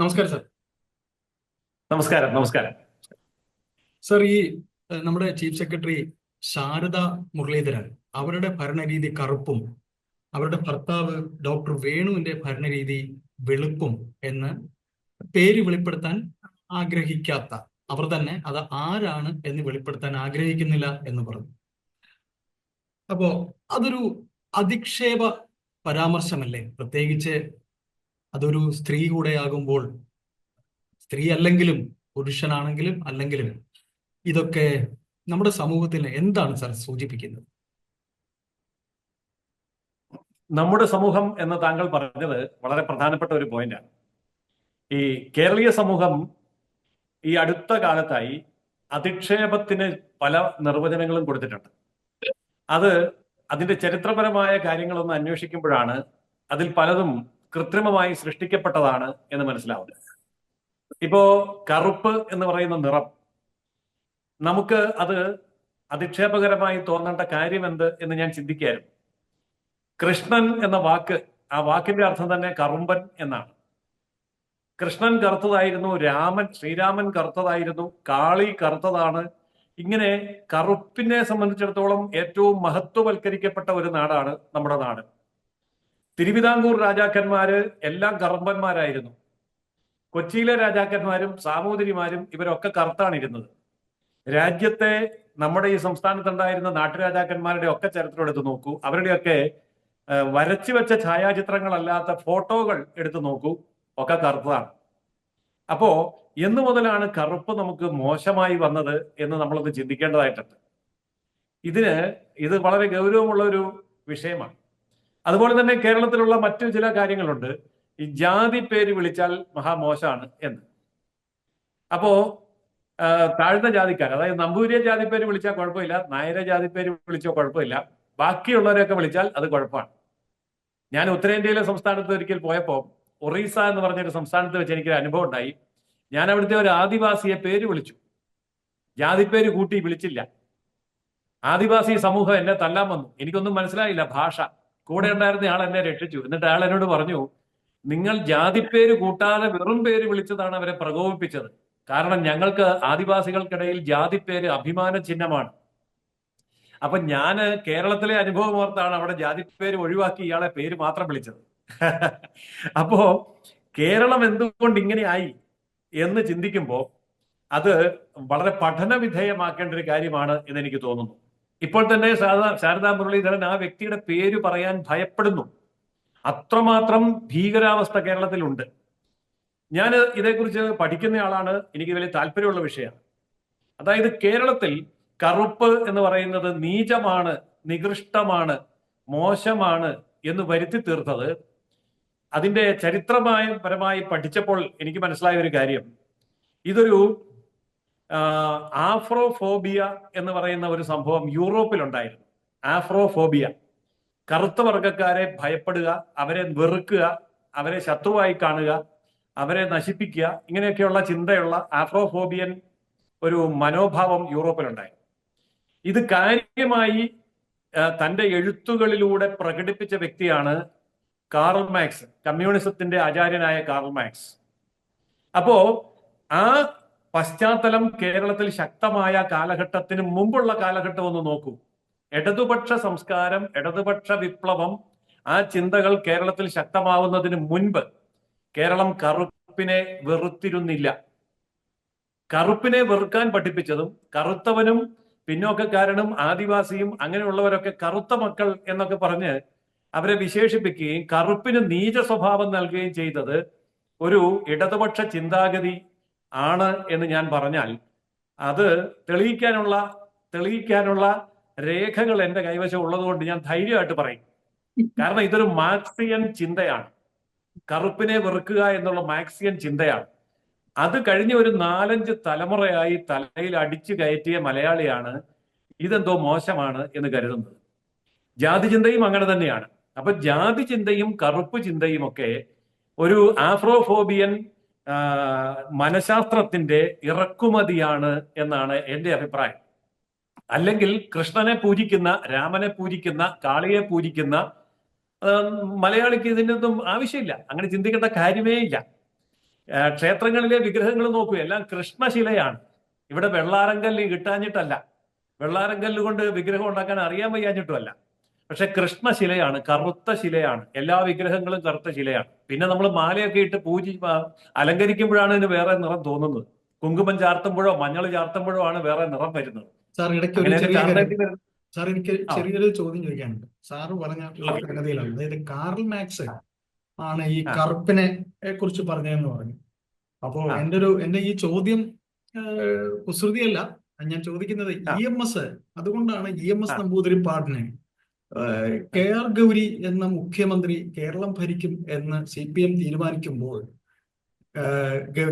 നമസ്കാരം സാർ. നമസ്കാരം നമസ്കാരം. സർ ഈ നമ്മുടെ ചീഫ് സെക്രട്ടറി ശാരദ മുരളീധരൻ അവരുടെ ഭരണരീതി കറുപ്പും അവരുടെ ഭർത്താവ് ഡോക്ടർ വേണുവിന്റെ ഭരണരീതി വെളുപ്പും എന്ന് പേര് വെളിപ്പെടുത്താൻ ആഗ്രഹിക്കാത്ത അവർ തന്നെ അത് ആരാണ് എന്ന് വെളിപ്പെടുത്താൻ ആഗ്രഹിക്കുന്നില്ല എന്ന് പറഞ്ഞു. അപ്പോ അതൊരു അധിക്ഷേപ പരാമർശമല്ലേ? പ്രത്യേകിച്ച് അതൊരു സ്ത്രീ കൂടെ ആകുമ്പോൾ സ്ത്രീ അല്ലെങ്കിലും പുരുഷനാണെങ്കിലും അല്ലെങ്കിലും ഇതൊക്കെ നമ്മുടെ സമൂഹത്തിന് എന്താണ് സാർ സൂചിപ്പിക്കുന്നത്? നമ്മുടെ സമൂഹം എന്ന് താങ്കൾ പറഞ്ഞത് വളരെ പ്രധാനപ്പെട്ട ഒരു പോയിന്റാണ് ഈ കേരളീയ സമൂഹം ഈ അടുത്ത കാലത്തായി അധിക്ഷേപത്തിന് പല നിർവചനങ്ങളും കൊടുത്തിട്ടുണ്ട്. അത് അതിന്റെ ചരിത്രപരമായ കാര്യങ്ങളൊന്ന് അന്വേഷിക്കുമ്പോഴാണ് അതിൽ പലതും കൃത്രിമമായി സൃഷ്ടിക്കപ്പെട്ടതാണ് എന്ന് മനസ്സിലാവുന്നത് ഇപ്പോ കറുപ്പ് എന്ന് പറയുന്ന നിറം നമുക്ക് അത് അധിക്ഷേപകരമായി തോന്നേണ്ട കാര്യം എന്ത് എന്ന് ഞാൻ ചിന്തിക്കായിരുന്നു കൃഷ്ണൻ എന്ന വാക്ക് ആ വാക്കിന്റെ അർത്ഥം തന്നെ കറുമ്പൻ എന്നാണ്. കൃഷ്ണൻ കറുത്തതായിരുന്നു രാമൻ ശ്രീരാമൻ കറുത്തതായിരുന്നു കാളി കറുത്തതാണ്. ഇങ്ങനെ കറുപ്പിനെ സംബന്ധിച്ചിടത്തോളം ഏറ്റവും മഹത്വവൽക്കരിക്കപ്പെട്ട ഒരു നാടാണ് നമ്മുടെ നാട്. തിരുവിതാംകൂർ രാജാക്കന്മാര് എല്ലാം കറുമ്പന്മാരായിരുന്നു കൊച്ചിയിലെ രാജാക്കന്മാരും സാമൂതിരിമാരും ഇവരൊക്കെ കറുത്താണ് ഇരുന്നത് രാജ്യത്തെ നമ്മുടെ ഈ സംസ്ഥാനത്തുണ്ടായിരുന്ന നാട്ടുരാജാക്കന്മാരുടെ ഒക്കെ ചരിത്രം എടുത്തു നോക്കൂ. അവരുടെയൊക്കെ വരച്ചു വെച്ച ഛായാചിത്രങ്ങളല്ലാത്ത ഫോട്ടോകൾ എടുത്തു നോക്കൂ. ഒക്കെ കറുത്തതാണ്. അപ്പോ എന്നു മുതലാണ് കറുപ്പ് നമുക്ക് മോശമായി വന്നത് എന്ന് നമ്മളൊന്ന് ചിന്തിക്കേണ്ടതായിട്ടുണ്ട്. ഇതിന് ഇത് വളരെ ഗൗരവമുള്ള ഒരു വിഷയമാണ്. അതുപോലെ തന്നെ കേരളത്തിലുള്ള മറ്റു ചില കാര്യങ്ങളുണ്ട്. ഈ ജാതി പേര് വിളിച്ചാൽ മഹാമോശമാണ് എന്ന്. അപ്പോ താഴ്ന്ന ജാതിക്കാർ അതായത് നമ്പൂരിയ ജാതി പേര് വിളിച്ചാൽ കുഴപ്പമില്ല നായര ജാതി പേര് വിളിച്ചോ കുഴപ്പമില്ല ബാക്കിയുള്ളവരെയൊക്കെ വിളിച്ചാൽ അത് കുഴപ്പമാണ്. ഞാൻ ഉത്തരേന്ത്യയിലെ സംസ്ഥാനത്ത് ഒരിക്കൽ പോയപ്പോൾ ഒറീസ എന്ന് പറഞ്ഞൊരു സംസ്ഥാനത്ത് വെച്ച് എനിക്കൊരു അനുഭവം ഉണ്ടായി. ഞാൻ അവിടുത്തെ ഒരു ആദിവാസിയെ പേര് വിളിച്ചു. ജാതി പേര് കൂട്ടി വിളിച്ചില്ല. ആദിവാസി സമൂഹം എന്നെ തല്ലാൻ വന്നു. എനിക്കൊന്നും മനസ്സിലായില്ല ഭാഷ. കൂടെ ഉണ്ടായിരുന്ന ആൾ എന്നെ രക്ഷിച്ചു. എന്നിട്ട് അയാൾ എന്നോട് പറഞ്ഞു നിങ്ങൾ ജാതിപ്പേര് കൂട്ടാതെ വെറും പേര് വിളിച്ചതാണ് അവരെ പ്രകോപിപ്പിച്ചത്. കാരണം ഞങ്ങൾക്ക് ആദിവാസികൾക്കിടയിൽ ജാതിപ്പേര് അഭിമാന ചിഹ്നമാണ്. അപ്പൊ ഞാൻ കേരളത്തിലെ അനുഭവം ഓർത്താണ് അവിടെ ജാതിപ്പേര് ഒഴിവാക്കി ഇയാളെ പേര് മാത്രം വിളിച്ചത്. അപ്പോ കേരളം എന്തുകൊണ്ട് ഇങ്ങനെ ആയി എന്ന് ചിന്തിക്കുമ്പോൾ അത് വളരെ പഠന വിധേയമാക്കേണ്ട ഒരു കാര്യമാണ് എന്ന് എനിക്ക് തോന്നുന്നു. ഇപ്പോൾ തന്നെ ശാരദാ ശാരദാ മുരളീധരൻ ആ വ്യക്തിയുടെ പേര് പറയാൻ ഭയപ്പെടുന്നു. അത്രമാത്രം ഭീകരാവസ്ഥ കേരളത്തിലുണ്ട്. ഞാൻ ഇതേക്കുറിച്ച് പഠിക്കുന്ന ആളാണ്. എനിക്ക് വലിയ താല്പര്യമുള്ള വിഷയമാണ്. അതായത് കേരളത്തിൽ കറുപ്പ് എന്ന് പറയുന്നത് നീചമാണ് നികൃഷ്ടമാണ് മോശമാണ് എന്ന് വരുത്തി തീർത്തത്. അതിന്റെ ചരിത്രമായ പരമായി പഠിച്ചപ്പോൾ എനിക്ക് മനസ്സിലായ ഒരു കാര്യം. ഇതൊരു ആഫ്രോഫോബിയ എന്ന് പറയുന്ന ഒരു സംഭവം യൂറോപ്പിലുണ്ടായിരുന്നു. ആഫ്രോഫോബിയ. കറുത്ത വർഗക്കാരെ ഭയപ്പെടുക അവരെ വെറുക്കുക അവരെ ശത്രുവായി കാണുക അവരെ നശിപ്പിക്കുക ഇങ്ങനെയൊക്കെയുള്ള ചിന്തയുള്ള ആഫ്രോഫോബിയൻ ഒരു മനോഭാവം യൂറോപ്പിലുണ്ടായി ഇത് കാര്യമായി തന്റെ എഴുത്തുകളിലൂടെ പ്രകടിപ്പിച്ച വ്യക്തിയാണ് കാറൽ മാക്സ് കമ്മ്യൂണിസത്തിന്റെ ആചാര്യനായ കാറൽ മാക്സ്. അപ്പോ ആ പശ്ചാത്തലം കേരളത്തിൽ ശക്തമായ കാലഘട്ടത്തിന് മുമ്പുള്ള കാലഘട്ടം ഒന്ന് നോക്കൂ. ഇടതുപക്ഷ സംസ്കാരം ഇടതുപക്ഷ വിപ്ലവം ആ ചിന്തകൾ കേരളത്തിൽ ശക്തമാവുന്നതിന് മുൻപ് കേരളം കറുപ്പിനെ വെറുത്തിരുന്നില്ല. കറുപ്പിനെ വെറുക്കാൻ പഠിപ്പിച്ചതും കറുത്തവനും പിന്നോക്കക്കാരനും ആദിവാസിയും അങ്ങനെയുള്ളവരൊക്കെ കറുത്ത മക്കൾ എന്നൊക്കെ പറഞ്ഞ് അവരെ വിശേഷിപ്പിക്കുകയും കറുപ്പിന് നീച സ്വഭാവം നൽകുകയും ചെയ്തത് ഒരു ഇടതുപക്ഷ ചിന്താഗതി ആണ് എന്ന് ഞാൻ പറഞ്ഞാൽ അത് തെളിയിക്കാനുള്ള തെളിയിക്കാനുള്ള രേഖകൾ എന്റെ കൈവശം ഉള്ളതുകൊണ്ട് ഞാൻ ധൈര്യമായിട്ട് പറയും. കാരണം ഇതൊരു മാക്സിയൻ ചിന്തയാണ്. കറുപ്പിനെ വെറുക്കുക എന്നുള്ള മാക്സിയൻ ചിന്തയാണ്. അത് കഴിഞ്ഞ ഒരു നാലഞ്ച് തലമുറയായി തലയിൽ അടിച്ചു കയറ്റിയ മലയാളിയാണ് ഇതെന്തോ മോശമാണ് എന്ന് കരുതുന്നത്. ജാതി ചിന്തയും അങ്ങനെ തന്നെയാണ്. അപ്പൊ ജാതി ചിന്തയും കറുപ്പ് ചിന്തയും ഒക്കെ ഒരു ആഫ്രോഫോബിയൻ മനഃശാസ്ത്രത്തിന്റെ ഇറക്കുമതിയാണ് എന്നാണ് എന്റെ അഭിപ്രായം. അല്ലെങ്കിൽ കൃഷ്ണനെ പൂജിക്കുന്ന രാമനെ പൂജിക്കുന്ന കാളിയെ പൂജിക്കുന്ന മലയാളിക്ക് ഇതിന്റെ ഒന്നും ആവശ്യമില്ല. അങ്ങനെ ചിന്തിക്കേണ്ട കാര്യമേ ഇല്ല. ക്ഷേത്രങ്ങളിലെ വിഗ്രഹങ്ങൾ നോക്കൂ. എല്ലാം കൃഷ്ണശിലയാണ്. ഇവിടെ വെള്ളാരങ്കല്ല് കിട്ടാഞ്ഞിട്ടല്ല. വെള്ളാരങ്കല്ല് കൊണ്ട് വിഗ്രഹം ഉണ്ടാക്കാൻ അറിയാൻ വയ്യാഞ്ഞിട്ടുമല്ല. പക്ഷെ കൃഷ്ണശിലയാണ് കറുത്ത ശിലയാണ്. എല്ലാ വിഗ്രഹങ്ങളും കറുത്ത ശിലയാണ്. പിന്നെ നമ്മൾ മാലയൊക്കെ ഇട്ട് പൂജി അലങ്കരിക്കുമ്പോഴാണ് ഇതിന് വേറെ നിറം തോന്നുന്നത്. കുങ്കുമം ചാർത്തുമ്പോഴോ മഞ്ഞൾ ചാർത്തുമ്പോഴോ ആണ് വേറെ നിറം വരുന്നത്. സാർ ഇടയ്ക്ക് ഒരു ചെറിയ സാർ എനിക്ക് ചെറിയൊരു ചോദ്യം ചോദിക്കാനുണ്ട്. സാറ് പറഞ്ഞ. സംഗതിയിലാണ് അതായത് കാർൽ മാക്സ് ആണ് ഈ. കറുപ്പിനെ കുറിച്ച് പറഞ്ഞതെന്ന് പറഞ്ഞു. അപ്പോ എന്റെ എന്റെ ഒരു എന്റെ ഈ ചോദ്യം കുസൃതിയല്ല. ഞാൻ ചോദിക്കുന്നത്. E M S. അതുകൊണ്ടാണ് ഇ എം എസ് നമ്പൂതിരി നമ്പൂതിരിപ്പാടിനെ കെ ആർ ഗൗരി എന്ന മുഖ്യമന്ത്രി കേരളം ഭരിക്കും എന്ന് സി പി എം തീരുമാനിക്കുമ്പോൾ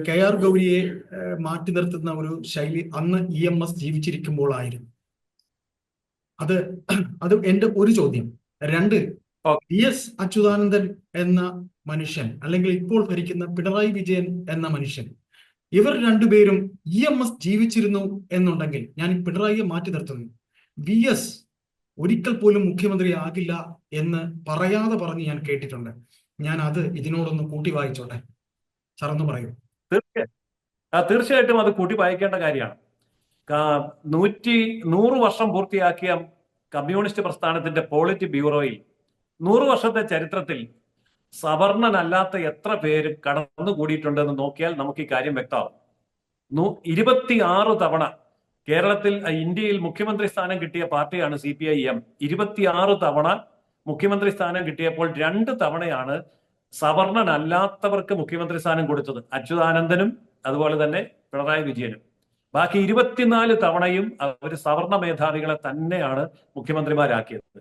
കെ ആർ ഗൗരിയെ മാറ്റി നിർത്തുന്ന ഒരു ശൈലി അന്ന് ഇ എം എസ് ജീവിച്ചിരിക്കുമ്പോഴായിരുന്നു അത് അത് എന്റെ ഒരു ചോദ്യം. രണ്ട്. വി എസ് അച്യുതാനന്ദൻ എന്ന മനുഷ്യൻ അല്ലെങ്കിൽ ഇപ്പോൾ ഭരിക്കുന്ന പിണറായി വിജയൻ എന്ന മനുഷ്യൻ ഇവർ രണ്ടുപേരും ഇ എം എസ് ജീവിച്ചിരുന്നു എന്നുണ്ടെങ്കിൽ ഞാൻ പിണറായിയെ മാറ്റി നിർത്തുന്നു. വി എസ് ഒരിക്കൽ പോലും മുഖ്യമന്ത്രി ആകില്ല എന്ന് പറയാതെ പറഞ്ഞ് ഞാൻ കേട്ടിട്ടുണ്ട്. ഞാൻ അത് ഇതിനോടൊന്ന് കൂട്ടി വായിച്ചോട്ടെ. സാർ പറയൂ. തീർച്ചയായിട്ടും അത് കൂട്ടി വായിക്കേണ്ട കാര്യമാണ്. നൂറ്റി നൂറ് വർഷം പൂർത്തിയാക്കിയ കമ്മ്യൂണിസ്റ്റ് പ്രസ്ഥാനത്തിന്റെ പോളിറ്റി ബ്യൂറോയിൽ നൂറ് വർഷത്തെ ചരിത്രത്തിൽ സവർണനല്ലാത്ത എത്ര പേര് കടന്നുകൂടിയിട്ടുണ്ടെന്ന് നോക്കിയാൽ നമുക്ക് ഈ കാര്യം വ്യക്തമാവും ഇരുപത്തി ഇരുപത്തിയാറ് തവണ കേരളത്തിൽ ഇന്ത്യയിൽ മുഖ്യമന്ത്രി സ്ഥാനം കിട്ടിയ പാർട്ടിയാണ് സി പി ഐ എം. ഇരുപത്തിയാറ് തവണ മുഖ്യമന്ത്രി സ്ഥാനം കിട്ടിയപ്പോൾ രണ്ട് തവണയാണ് സവർണനല്ലാത്തവർക്ക് മുഖ്യമന്ത്രി സ്ഥാനം കൊടുത്തത്. അച്യുതാനന്ദനും അതുപോലെ തന്നെ പിണറായി വിജയനും. ബാക്കി ഇരുപത്തിനാല് തവണയും അവർ സവർണ മേധാവികളെ തന്നെയാണ് മുഖ്യമന്ത്രിമാരാക്കിയത്.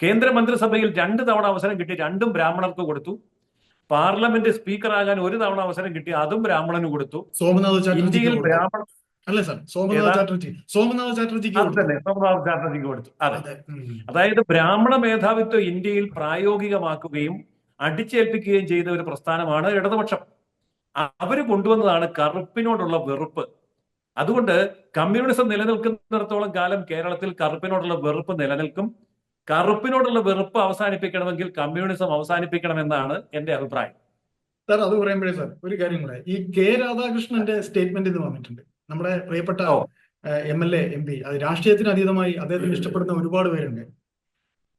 കേന്ദ്ര മന്ത്രിസഭയിൽ രണ്ട് തവണ അവസരം കിട്ടി രണ്ടും ബ്രാഹ്മണർക്ക് കൊടുത്തു. പാർലമെന്റ് സ്പീക്കറാകാൻ ഒരു തവണ അവസരം കിട്ടി അതും ബ്രാഹ്മണന് കൊടുത്തു. ഇന്ത്യയിൽ ബ്രാഹ്മണ അല്ലേ സാർ? സോമനാഥ്? ചാറ്റർജി. സോമനാഥ് ചാറ്റർജിക്ക്. സോമനാഥ് ചാറ്റർജിക്ക് കൊടുത്തു. അതെ. അതെ. അതായത് ബ്രാഹ്മണ മേധാവിത്വം ഇന്ത്യയിൽ പ്രായോഗികമാക്കുകയും അടിച്ചേൽപ്പിക്കുകയും ചെയ്ത ഒരു പ്രസ്ഥാനമാണ് ഇടതുപക്ഷം. അവർ കൊണ്ടുവന്നതാണ് കറുപ്പിനോടുള്ള വെറുപ്പ്. അതുകൊണ്ട് കമ്മ്യൂണിസം നിലനിൽക്കുന്നിടത്തോളം കാലം കേരളത്തിൽ കറുപ്പിനോടുള്ള വെറുപ്പ് നിലനിൽക്കും. കറുപ്പിനോടുള്ള വെറുപ്പ് അവസാനിപ്പിക്കണമെങ്കിൽ കമ്മ്യൂണിസം അവസാനിപ്പിക്കണമെന്നാണ് എന്റെ അഭിപ്രായം. സാർ അത് പറയുമ്പോഴേ സാർ ഒരു കാര്യം കൂടെ. ഈ കെ രാധാകൃഷ്ണന്റെ സ്റ്റേറ്റ്മെന്റ് ഇത് വന്നിട്ടുണ്ട്. നമ്മുടെ പ്രിയപ്പെട്ട. M L A M P. അത് രാഷ്ട്രീയത്തിന് അതീതമായി അദ്ദേഹത്തിന് ഇഷ്ടപ്പെടുന്ന ഒരുപാട് പേരുണ്ട്.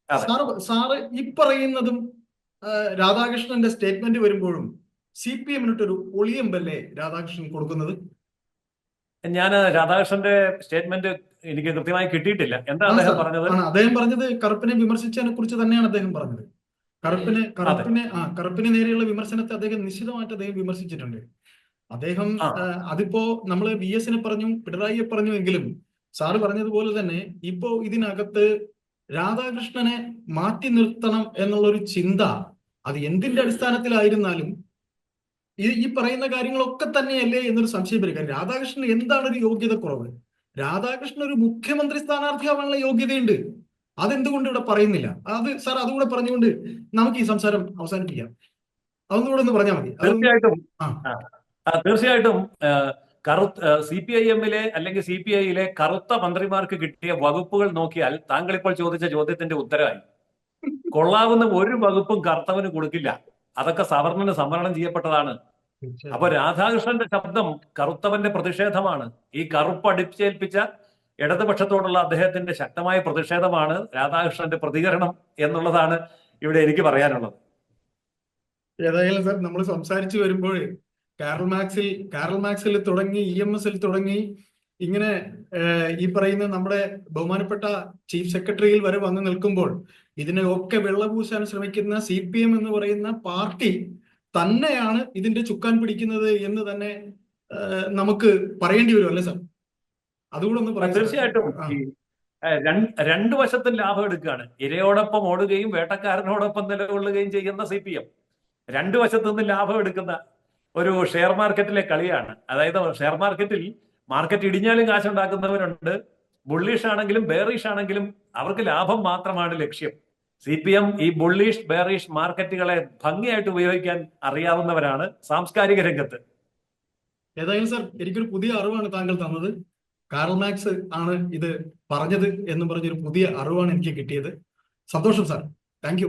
സാറ് സാറ് ഈ പറയുന്നതും രാധാകൃഷ്ണന്റെ സ്റ്റേറ്റ്മെന്റ് വരുമ്പോഴും സി പി എമ്മിനിട്ടൊരു ഒളിയമ്പല്ലേ രാധാകൃഷ്ണൻ കൊടുക്കുന്നത്? ഞാൻ രാധാകൃഷ്ണന്റെ സ്റ്റേറ്റ്മെന്റ് എനിക്ക് കൃത്യമായി കിട്ടിയിട്ടില്ല. എന്താ അദ്ദേഹം പറഞ്ഞത്? അദ്ദേഹം പറഞ്ഞത് കറുപ്പിനെ വിമർശിച്ചതിനെ കുറിച്ച് തന്നെയാണ് അദ്ദേഹം പറഞ്ഞത്. കറുപ്പിനെ കറുപ്പിനെ ആ കറുപ്പിനെ നേരെയുള്ള വിമർശനത്തെ അദ്ദേഹം നിശ്ചിതമായിട്ട് അദ്ദേഹം വിമർശിച്ചിട്ടുണ്ട്. അദ്ദേഹം അതിപ്പോ നമ്മൾ വി എസിനെ പറഞ്ഞു പിണറായിയെ പറഞ്ഞു എങ്കിലും സാറ് പറഞ്ഞതുപോലെ തന്നെ ഇപ്പോ ഇതിനകത്ത് രാധാകൃഷ്ണനെ മാറ്റി നിർത്തണം എന്നുള്ള ഒരു ചിന്ത അത് എന്തിന്റെ അടിസ്ഥാനത്തിലായിരുന്നാലും ഈ പറയുന്ന കാര്യങ്ങളൊക്കെ തന്നെയല്ലേ എന്നൊരു സംശയം വരിക രാധാകൃഷ്ണൻ എന്താണ് ഒരു യോഗ്യത കുറവ് രാധാകൃഷ്ണൻ ഒരു മുഖ്യമന്ത്രി സ്ഥാനാർത്ഥിയാവാനുള്ള യോഗ്യതയുണ്ട്. അതെന്തുകൊണ്ട് ഇവിടെ പറയുന്നില്ല? അത് സാർ അതുകൂടെ പറഞ്ഞുകൊണ്ട് നമുക്ക് ഈ സംസാരം അവസാനിപ്പിക്കാം. അതൊന്നുകൂടെ ഒന്ന് പറഞ്ഞാൽ മതി. തീർച്ചയായിട്ടും. തീർച്ചയായിട്ടും കറുത്ത സി പി ഐ എമ്മിലെ അല്ലെങ്കിൽ സി പി ഐയിലെ കറുത്ത മന്ത്രിമാർക്ക് കിട്ടിയ വകുപ്പുകൾ നോക്കിയാൽ താങ്കൾ ഇപ്പോൾ ചോദിച്ച ചോദ്യത്തിന്റെ ഉത്തരമായി. കൊള്ളാവുന്ന ഒരു വകുപ്പും കറുത്തവന് കൊടുക്കില്ല. അതൊക്കെ സവർണന് സംവരണം ചെയ്യപ്പെട്ടതാണ്. അപ്പൊ രാധാകൃഷ്ണന്റെ ശബ്ദം കറുത്തവന്റെ പ്രതിഷേധമാണ്. ഈ കറുപ്പ് അടിച്ചേൽപ്പിച്ച ഇടതുപക്ഷത്തോടുള്ള അദ്ദേഹത്തിന്റെ ശക്തമായ പ്രതിഷേധമാണ് രാധാകൃഷ്ണന്റെ പ്രതികരണം എന്നുള്ളതാണ് ഇവിടെ എനിക്ക് പറയാനുള്ളത്. ഏതായാലും സർ നമ്മൾ സംസാരിച്ചു വരുമ്പോൾ കാരൽ മാക്സിൽ കാറൽ മാക്സിൽ തുടങ്ങി ഇ എം എസിൽ തുടങ്ങി ഇങ്ങനെ ഈ പറയുന്ന നമ്മുടെ ബഹുമാനപ്പെട്ട ചീഫ് സെക്രട്ടറിയിൽ വരെ വന്നു നിൽക്കുമ്പോൾ ഇതിനെ ഒക്കെ വെള്ളപൂശാൻ ശ്രമിക്കുന്ന സി പി എം എന്ന് പറയുന്ന പാർട്ടി തന്നെയാണ് ഇതിന്റെ ചുക്കാൻ പിടിക്കുന്നത് എന്ന് തന്നെ നമുക്ക് പറയേണ്ടി വരും അല്ലേ സാർ? അതുകൂടെ ഒന്ന് പറയാം തീർച്ചയായിട്ടും. രണ്ടു വശത്തും ലാഭം എടുക്കുകയാണ്. ഇരയോടൊപ്പം ഓടുകയും വേട്ടക്കാരനോടൊപ്പം നിലകൊള്ളുകയും ചെയ്യുന്ന സി പി എം. രണ്ടു വശത്തു നിന്ന് ലാഭം എടുക്കുന്ന ഒരു ഷെയർ മാർക്കറ്റിലെ കളിയാണ്. അതായത് ഷെയർ മാർക്കറ്റിൽ മാർക്കറ്റ് ഇടിഞ്ഞാലും കാശുണ്ടാക്കുന്നവരുണ്ട്. ബുള്ളിഷ് ആണെങ്കിലും ബേറിഷ് ആണെങ്കിലും അവർക്ക് ലാഭം മാത്രമാണ് ലക്ഷ്യം. സി പി എം ഈ ബുള്ളിഷ് ബേറിഷ് മാർക്കറ്റുകളെ ഭംഗിയായിട്ട് ഉപയോഗിക്കാൻ അറിയാവുന്നവരാണ് സാംസ്കാരിക രംഗത്ത്. ഏതായാലും സാർ എനിക്കൊരു പുതിയ അറിവാണ് താങ്കൾ തന്നത്. കാർൽ മാക്സ് ആണ് ഇത് പറഞ്ഞത് എന്ന് പറഞ്ഞൊരു പുതിയ അറിവാണ് എനിക്ക് കിട്ടിയത്. സന്തോഷം സാർ താങ്ക്